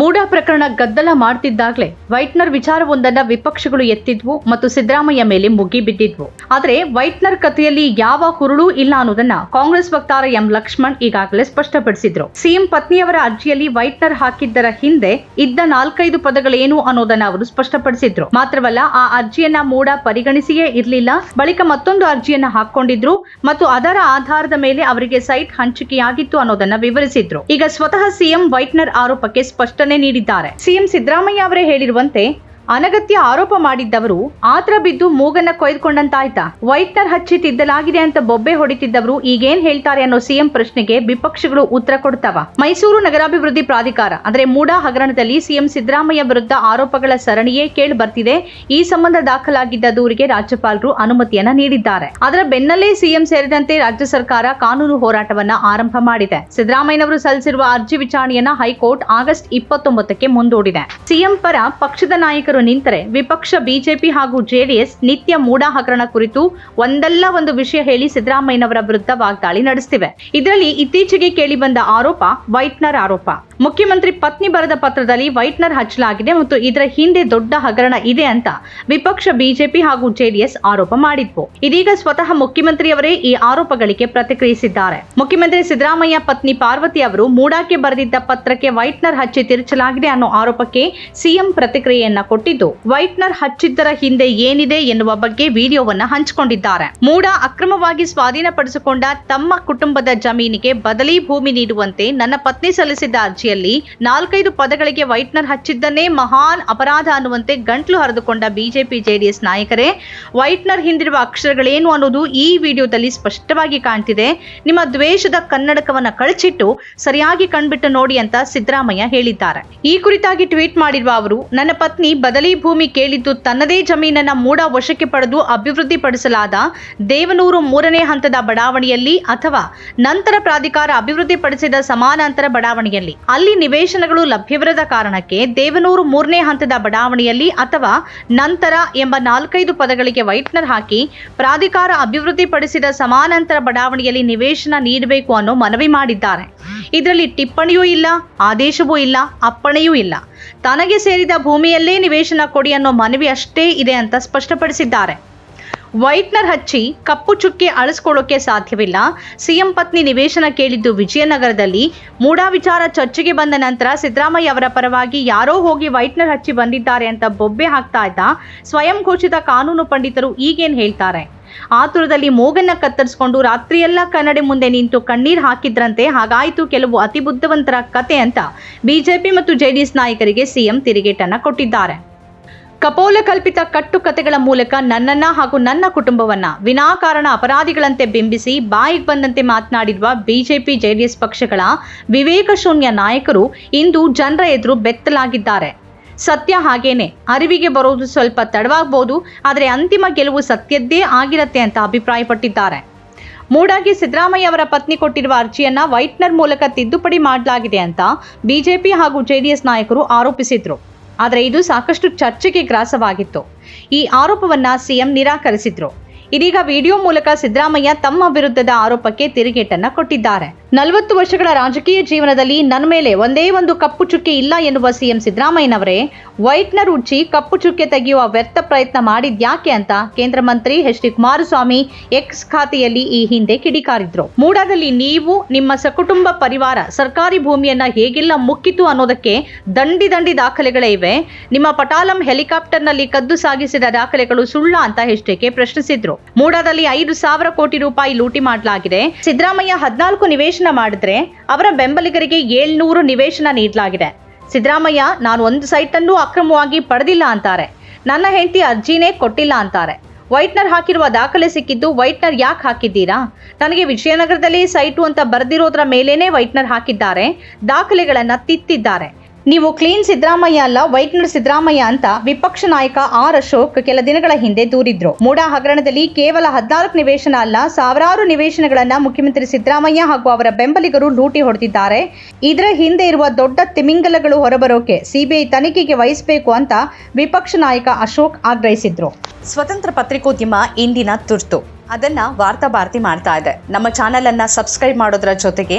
ಮೂಡ ಪ್ರಕರಣ ಗದ್ದಲ ಮಾಡ್ತಿದ್ದಾಗಲೇ ವೈಟ್ನರ್ ವಿಚಾರವೊಂದನ್ನ ವಿಪಕ್ಷಗಳು ಎತ್ತಿದ್ವು ಮತ್ತು ಸಿದ್ದರಾಮಯ್ಯ ಮೇಲೆ ಮುಗಿ ಬಿದ್ದಿದ್ವು. ಆದರೆ ವೈಟ್ನರ್ ಕಥೆಯಲ್ಲಿ ಯಾವ ಹುರುಳೂ ಇಲ್ಲ ಅನ್ನೋದನ್ನ ಕಾಂಗ್ರೆಸ್ ವಕ್ತಾರ ಎಂ ಲಕ್ಷ್ಮಣ್ ಈಗಾಗಲೇ ಸ್ಪಷ್ಟಪಡಿಸಿದ್ರು. ಸಿಎಂ ಪತ್ನಿಯವರ ಅರ್ಜಿಯಲ್ಲಿ ವೈಟ್ನರ್ ಹಾಕಿದ್ದರ ಹಿಂದೆ ಇದ್ದ ನಾಲ್ಕೈದು ಪದಗಳೇನು ಅನ್ನೋದನ್ನ ಅವರು ಸ್ಪಷ್ಟಪಡಿಸಿದ್ರು. ಮಾತ್ರವಲ್ಲ, ಆ ಅರ್ಜಿಯನ್ನ ಮೂಡ ಪರಿಗಣಿಸಿಯೇ ಇರಲಿಲ್ಲ. ಬಳಿಕ ಮತ್ತೊಂದು ಅರ್ಜಿಯನ್ನ ಹಾಕೊಂಡಿದ್ರು ಮತ್ತು ಅದರ ಆಧಾರದ ಮೇಲೆ ಅವರಿಗೆ ಸೈಟ್ ಹಂಚಿಕೆಯಾಗಿತ್ತು ಅನ್ನೋದನ್ನ ವಿವರಿಸಿದ್ರು. ಈಗ ಸ್ವತಃ ಸಿಎಂ ವೈಟ್ನರ್ ಆರೋಪಕ್ಕೆ ಸ್ಪಷ್ಟನೆ ನೀಡಿದ್ದಾರೆ. ಸಿಎಂ ಸಿದ್ದರಾಮಯ್ಯ ಅವರೇ ಹೇಳಿರುವಂತೆ ಅನಗತ್ಯ ಆರೋಪ ಮಾಡಿದ್ದವರು ಆತ್ರ ಬಿದ್ದು ಮೂಗನ್ನ ಕೊಯ್ದುಕೊಂಡಂತಾಯ್ತಾ. ವೈಟ್ನರ್ ಹಚ್ಚಿ ತಿದ್ದಲಾಗಿದೆ ಅಂತ ಬೊಬ್ಬೆ ಹೊಡಿತಿದ್ದವರು ಈಗೇನ್ ಹೇಳ್ತಾರೆ ಅನ್ನೋ ಸಿಎಂ ಪ್ರಶ್ನೆಗೆ ವಿಪಕ್ಷಗಳು ಉತ್ತರ ಕೊಡ್ತಾವ. ಮೈಸೂರು ನಗರಾಭಿವೃದ್ಧಿ ಪ್ರಾಧಿಕಾರ, ಅಂದ್ರೆ ಮೂಡಾ ಹಗರಣದಲ್ಲಿ ಸಿಎಂ ಸಿದ್ದರಾಮಯ್ಯ ವಿರುದ್ಧ ಆರೋಪಗಳ ಸರಣಿಯೇ ಕೇಳಿ ಬರ್ತಿದೆ. ಈ ಸಂಬಂಧ ದಾಖಲಾಗಿದ್ದ ದೂರಿಗೆ ರಾಜ್ಯಪಾಲರು ಅನುಮತಿಯನ್ನ ನೀಡಿದ್ದಾರೆ. ಅದರ ಬೆನ್ನಲ್ಲೇ ಸಿಎಂ ಸೇರಿದಂತೆ ರಾಜ್ಯ ಸರ್ಕಾರ ಕಾನೂನು ಹೋರಾಟವನ್ನ ಆರಂಭ ಮಾಡಿದೆ. ಸಿದ್ದರಾಮಯ್ಯನವರು ಸಲ್ಲಿಸಿರುವ ಅರ್ಜಿ ವಿಚಾರಣೆಯನ್ನ ಹೈಕೋರ್ಟ್ ಆಗಸ್ಟ್ ಇಪ್ಪತ್ತೊಂಬತ್ತಕ್ಕೆ ಮುಂದೂಡಿದೆ. ಸಿಎಂ ಪರ ಪಕ್ಷದ ನಿಂತರೆ ವಿಪಕ್ಷ ಬಿಜೆಪಿ ಹಾಗೂ ಜೆಡಿಎಸ್ ನಿತ್ಯ ಮೂಡಾ ಹಗರಣ ಕುರಿತು ಒಂದಲ್ಲ ಒಂದು ವಿಷಯ ಹೇಳಿ ಸಿದ್ದರಾಮಯ್ಯನವರ ವಿರುದ್ಧ ವಾಗ್ದಾಳಿ ನಡೆಸ್ತಿವೆ. ಇದರಲ್ಲಿ ಇತ್ತೀಚೆಗೆ ಕೇಳಿಬಂದ ಆರೋಪ ವೈಟ್ನರ್ ಆರೋಪ. ಮುಖ್ಯಮಂತ್ರಿ ಪತ್ನಿ ಬರೆದ ಪತ್ರದಲ್ಲಿ ವೈಟ್ನರ್ ಹಚ್ಚಲಾಗಿದೆ ಮತ್ತು ಇದರ ಹಿಂದೆ ದೊಡ್ಡ ಹಗರಣ ಇದೆ ಅಂತ ವಿಪಕ್ಷ ಬಿಜೆಪಿ ಹಾಗೂ ಜೆಡಿಎಸ್ ಆರೋಪ ಮಾಡಿದ್ವು. ಇದೀಗ ಸ್ವತಃ ಮುಖ್ಯಮಂತ್ರಿಯವರೇ ಈ ಆರೋಪಗಳಿಗೆ ಪ್ರತಿಕ್ರಿಯಿಸಿದ್ದಾರೆ. ಮುಖ್ಯಮಂತ್ರಿ ಸಿದ್ದರಾಮಯ್ಯ, ಪತ್ನಿ ಪಾರ್ವತಿ ಅವರು ಮೂಡಾಕ್ಕೆ ಬರೆದಿದ್ದ ಪತ್ರಕ್ಕೆ ವೈಟ್ನರ್ ಹಚ್ಚಿ ತಿರುಚಲಾಗಿದೆ ಅನ್ನೋ ಆರೋಪಕ್ಕೆ ಸಿಎಂ ಪ್ರತಿಕ್ರಿಯೆಯನ್ನ ಕೊಟ್ಟಿದ್ದು. ವೈಟ್ನರ್ ಹಚ್ಚಿದ್ದರ ಹಿಂದೆ ಏನಿದೆ ಎನ್ನುವ ಬಗ್ಗೆ ವಿಡಿಯೋವನ್ನ ಹಂಚಿಕೊಂಡಿದ್ದಾರೆ. ಮೂಡ ಅಕ್ರಮವಾಗಿ ಸ್ವಾಧೀನಪಡಿಸಿಕೊಂಡ ತಮ್ಮ ಕುಟುಂಬದ ಜಮೀನಿಗೆ ಬದಲಿ ಭೂಮಿ ನೀಡುವಂತೆ ನನ್ನ ಪತ್ನಿ ಸಲ್ಲಿಸಿದ್ದ ಅರ್ಜಿಯಲ್ಲಿ ನಾಲ್ಕೈದು ಪದಗಳಿಗೆ ವೈಟ್ನರ್ ಹಚ್ಚಿದ್ದನ್ನೇ ಮಹಾನ್ ಅಪರಾಧ ಅನ್ನುವಂತೆ ಗಂಟ್ಲು ಹರಿದುಕೊಂಡ ಬಿಜೆಪಿ ಜೆಡಿಎಸ್ ನಾಯಕರೇ, ವೈಟ್ನರ್ ಹಿಂದಿರುವ ಅಕ್ಷರಗಳೇನು ಅನ್ನೋದು ಈ ವಿಡಿಯೋದಲ್ಲಿ ಸ್ಪಷ್ಟವಾಗಿ ಕಾಣ್ತಿದೆ. ನಿಮ್ಮ ದ್ವೇಷದ ಕನ್ನಡಕವನ್ನ ಕಳಚಿಟ್ಟು ಸರಿಯಾಗಿ ಕಣ್ಬಿಟ್ಟು ನೋಡಿ ಅಂತ ಸಿದ್ದರಾಮಯ್ಯ ಹೇಳಿದ್ದಾರೆ. ಈ ಕುರಿತಾಗಿ ಟ್ವೀಟ್ ಮಾಡಿರುವ ಅವರು, ನನ್ನ ಪತ್ನಿ ಬದಲಿ ಭೂಮಿ ಕೇಳಿದ್ದು ತನ್ನದೇ ಜಮೀನನ್ನ ಮೂಡ ವಶಕ್ಕೆ ಪಡೆದು ಅಭಿವೃದ್ಧಿಪಡಿಸಲಾದ ದೇವನೂರು ಮೂರನೇ ಹಂತದ ಬಡಾವಣೆಯಲ್ಲಿ ಅಥವಾ ನಂತರ ಪ್ರಾಧಿಕಾರ ಅಭಿವೃದ್ಧಿಪಡಿಸಿದ ಸಮಾನಾಂತರ ಬಡಾವಣೆಯಲ್ಲಿ. ಅಲ್ಲಿ ನಿವೇಶನಗಳು ಲಭ್ಯವಿರದ ಕಾರಣಕ್ಕೆ ದೇವನೂರು ಮೂರನೇ ಹಂತದ ಬಡಾವಣೆಯಲ್ಲಿ ಅಥವಾ ನಂತರ ಎಂಬ ನಾಲ್ಕೈದು ಪದಗಳಿಗೆ ವೈಟ್ನರ್ ಹಾಕಿ ಪ್ರಾಧಿಕಾರ ಅಭಿವೃದ್ಧಿಪಡಿಸಿದ ಸಮಾನಾಂತರ ಬಡಾವಣೆಯಲ್ಲಿ ನಿವೇಶನ ನೀಡಬೇಕು ಅನ್ನೋ ಮನವಿ ಮಾಡಿದ್ದಾರೆ. ಇದರಲ್ಲಿ ಟಿಪ್ಪಣಿಯೂ ಇಲ್ಲ, ಆದೇಶವೂ ಇಲ್ಲ, ಅಪ್ಪಣೆಯೂ ಇಲ್ಲ. ತನಗೆ ಸೇರಿದ ಭೂಮಿಯಲ್ಲೇ ನಿವೇಶನ ಕೊಡಿ ಅನ್ನೋ ಮನವಿ ಅಷ್ಟೇ ಇದೆ ಅಂತ ಸ್ಪಷ್ಟಪಡಿಸಿದ್ದಾರೆ. ವೈಟ್ನರ್ ಹಚ್ಚಿ ಕಪ್ಪು ಚುಕ್ಕೆ ಅಳಿಸ್ಕೊಳ್ಳೋಕೆ ಸಾಧ್ಯವಿಲ್ಲ. ಸಿಎಂ ಪತ್ನಿ ನಿವೇಶನ ಕೇಳಿದ್ದು ವಿಜಯನಗರದಲ್ಲಿ. ಮೂಡಾ ವಿಚಾರ ಚರ್ಚೆಗೆ ಬಂದ ನಂತರ ಸಿದ್ದರಾಮಯ್ಯ ಅವರ ಪರವಾಗಿ ಯಾರೋ ಹೋಗಿ ವೈಟ್ನರ್ ಹಚ್ಚಿ ಬಂದಿದ್ದಾರೆ ಅಂತ ಬೊಬ್ಬೆ ಹಾಕ್ತಾ ಇದ್ದ ಸ್ವಯಂ ಘೋಷಿತ ಕಾನೂನು ಪಂಡಿತರು ಈಗೇನು ಹೇಳ್ತಾರೆ? ಆತುರದಲ್ಲಿ ಮೋಗನ್ನ ಕತ್ತರಿಸಿಕೊಂಡು ರಾತ್ರಿಯೆಲ್ಲ ಕನ್ನಡಿ ಮುಂದೆ ನಿಂತು ಕಣ್ಣೀರು ಹಾಕಿದ್ರಂತೆ, ಹಾಗಾಯಿತು ಕೆಲವು ಅತಿ ಬುದ್ಧಿವಂತರ ಕತೆ ಅಂತ ಬಿಜೆಪಿ ಮತ್ತು ಜೆಡಿಎಸ್ ನಾಯಕರಿಗೆ ಸಿಎಂ ತಿರುಗೇಟನ್ನ ಕೊಟ್ಟಿದ್ದಾರೆ. ಕಪೋಲ ಕಲ್ಪಿತ ಕಟ್ಟುಕತೆಗಳ ಮೂಲಕ ನನ್ನನ್ನ ಹಾಗೂ ನನ್ನ ಕುಟುಂಬವನ್ನ ವಿನಾಕಾರಣ ಅಪರಾಧಿಗಳಂತೆ ಬಿಂಬಿಸಿ ಬಾಯಿಗೆ ಬಂದಂತೆ ಮಾತನಾಡಿರುವ ಬಿಜೆಪಿ, ಜೆಡಿಎಸ್ ಪಕ್ಷಗಳ ವಿವೇಕ ಶೂನ್ಯ ನಾಯಕರು ಇಂದು ಜನರ ಎದುರು ಬೆತ್ತಲಾಗಿದ್ದಾರೆ. ಸತ್ಯ ಹಾಗೇನೆ. ಅರಿವಿಗೆ ಬರೋದು ಸ್ವಲ್ಪ ತಡವಾಗಬಹುದು ಆದರೆ ಅಂತಿಮ ಗೆಲುವು ಸತ್ಯದ್ದೇ ಆಗಿರತ್ತೆ ಅಂತ ಅಭಿಪ್ರಾಯಪಟ್ಟಿದ್ದಾರೆ. ಮೂಡಾಗಿ ಸಿದ್ದರಾಮಯ್ಯ ಅವರ ಪತ್ನಿ ಕೊಟ್ಟಿರುವ ಅರ್ಜಿಯನ್ನ ವೈಟ್ನರ್ ಮೂಲಕ ತಿದ್ದುಪಡಿ ಮಾಡಲಾಗಿದೆ ಅಂತ ಬಿಜೆಪಿ ಹಾಗೂ ಜೆಡಿಎಸ್ ನಾಯಕರು ಆರೋಪಿಸಿದ್ರು. ಆದರೆ ಇದು ಸಾಕಷ್ಟು ಚರ್ಚೆಗೆ ಗ್ರಾಸವಾಗಿತ್ತು. ಈ ಆರೋಪವನ್ನ ಸಿಎಂ ನಿರಾಕರಿಸಿದ್ರು. ಇದೀಗ ವಿಡಿಯೋ ಮೂಲಕ ಸಿದ್ದರಾಮಯ್ಯ ತಮ್ಮ ವಿರುದ್ಧದ ಆರೋಪಕ್ಕೆ ತಿರುಗೇಟನ್ನ ಕೊಟ್ಟಿದ್ದಾರೆ. ನಲವತ್ತು ವರ್ಷಗಳ ರಾಜಕೀಯ ಜೀವನದಲ್ಲಿ ನನ್ನ ಮೇಲೆ ಒಂದೇ ಒಂದು ಕಪ್ಪು ಚುಕ್ಕೆ ಇಲ್ಲ ಎನ್ನುವ ಸಿಎಂ ಸಿದ್ದರಾಮಯ್ಯನವರೇ, ವೈಟ್ನರ್ ಉಚ್ಚಿ ಕಪ್ಪು ಚುಕ್ಕೆ ತೆಗೆಯುವ ವ್ಯರ್ಥ ಪ್ರಯತ್ನ ಮಾಡಿದ್ಯಾಕೆ ಅಂತ ಕೇಂದ್ರ ಮಂತ್ರಿ ಎಚ್ ಡಿ ಕುಮಾರಸ್ವಾಮಿ ಎಕ್ಸ್ ಖಾತೆಯಲ್ಲಿ ಈ ಹಿಂದೆ ಕಿಡಿಕಾರಿದ್ರು. ಮೂಡಾದಲ್ಲಿ ನೀವು, ನಿಮ್ಮ ಸಕುಟುಂಬ ಪರಿವಾರ, ಸರ್ಕಾರಿ ಭೂಮಿಯನ್ನ ಹೇಗೆಲ್ಲ ಮುಕ್ಕಿತು ಅನ್ನೋದಕ್ಕೆ ದಂಡಿ ದಂಡಿ ದಾಖಲೆಗಳೇ ಇವೆ. ನಿಮ್ಮ ಪಟಾಲಂ ಹೆಲಿಕಾಪ್ಟರ್ನಲ್ಲಿ ಕದ್ದು ಸಾಗಿಸಿದ ದಾಖಲೆಗಳು ಸುಳ್ಳ ಅಂತ ಎಚ್ಡಿಕೆ ಪ್ರಶ್ನಿಸಿದ್ರು. ಮೂಡಾದಲ್ಲಿ ಐದು ಸಾವಿರ ಕೋಟಿ ರೂಪಾಯಿ ಲೂಟಿ ಮಾಡಲಾಗಿದೆ. ಸಿದ್ದರಾಮಯ್ಯ ಹದಿನಾಲ್ಕು ನಿವೇಶನ ಮಾಡಿದ್ರೆ ಅವರ ಬೆಂಬಲಿಗರಿಗೆ ಏಳ್ನೂರು ನಿವೇಶನ ನೀಡಲಾಗಿದೆ. ಸಿದ್ದರಾಮಯ್ಯ, ನಾನು ಒಂದು ಸೈಟನ್ನು ಅಕ್ರಮವಾಗಿ ಪಡೆದಿಲ್ಲ ಅಂತಾರೆ. ನನ್ನ ಹೆಂಡತಿ ಅರ್ಜಿನೇ ಕೊಟ್ಟಿಲ್ಲ ಅಂತಾರೆ. ವೈಟ್ನರ್ ಹಾಕಿರುವ ದಾಖಲೆ ಸಿಕ್ಕಿದ್ದು ವೈಟ್ನರ್ ಯಾಕೆ ಹಾಕಿದ್ದೀರಾ? ನನಗೆ ವಿಜಯನಗರದಲ್ಲಿ ಸೈಟು ಅಂತ ಬರೆದಿರೋದ್ರ ಮೇಲೇನೆ ವೈಟ್ನರ್ ಹಾಕಿದ್ದಾರೆ. ದಾಖಲೆಗಳನ್ನು ತಿತ್ತಿದ್ದಾರೆ ನೀವು ಕ್ಲೀನ್ ಸಿದ್ದರಾಮಯ್ಯ ಅಲ್ಲ ವೈಟ್ನರ್ ಸಿದ್ದರಾಮಯ್ಯ ಅಂತ ವಿಪಕ್ಷ ನಾಯಕ ಆರ್ ಅಶೋಕ್ ಕೆಲ ದಿನಗಳ ಹಿಂದೆ ದೂರಿದ್ರು. ಮೂಡಾ ಹಗರಣದಲ್ಲಿ ಕೇವಲ ಹದಿನಾಲ್ಕು ನಿವೇಶನ ಅಲ್ಲ, ಸಾವಿರಾರು ನಿವೇಶನಗಳನ್ನ ಮುಖ್ಯಮಂತ್ರಿ ಸಿದ್ದರಾಮಯ್ಯ ಹಾಗೂ ಅವರ ಬೆಂಬಲಿಗರು ಲೂಟಿ ಹೊಡೆದಿದ್ದಾರೆ. ಇದರ ಹಿಂದೆ ಇರುವ ದೊಡ್ಡ ತಿಮಿಂಗಲಗಳು ಹೊರಬರೋಕೆ ಸಿಬಿಐ ತನಿಖೆಗೆ ವಹಿಸಬೇಕು ಅಂತ ವಿಪಕ್ಷ ನಾಯಕ ಅಶೋಕ್ ಆಗ್ರಹಿಸಿದ್ರು. ಸ್ವತಂತ್ರ ಪತ್ರಿಕೋದ್ಯಮ ಇಂದಿನ ತುರ್ತು. ಅದನ್ನ ವಾರ್ತಾ ಭಾರತಿ ಮಾಡ್ತಾ ಇದೆ. ನಮ್ಮ ಚಾನೆಲ್ ಅನ್ನ ಸಬ್ಸ್ಕ್ರೈಬ್ ಮಾಡೋದ್ರ ಜೊತೆಗೆ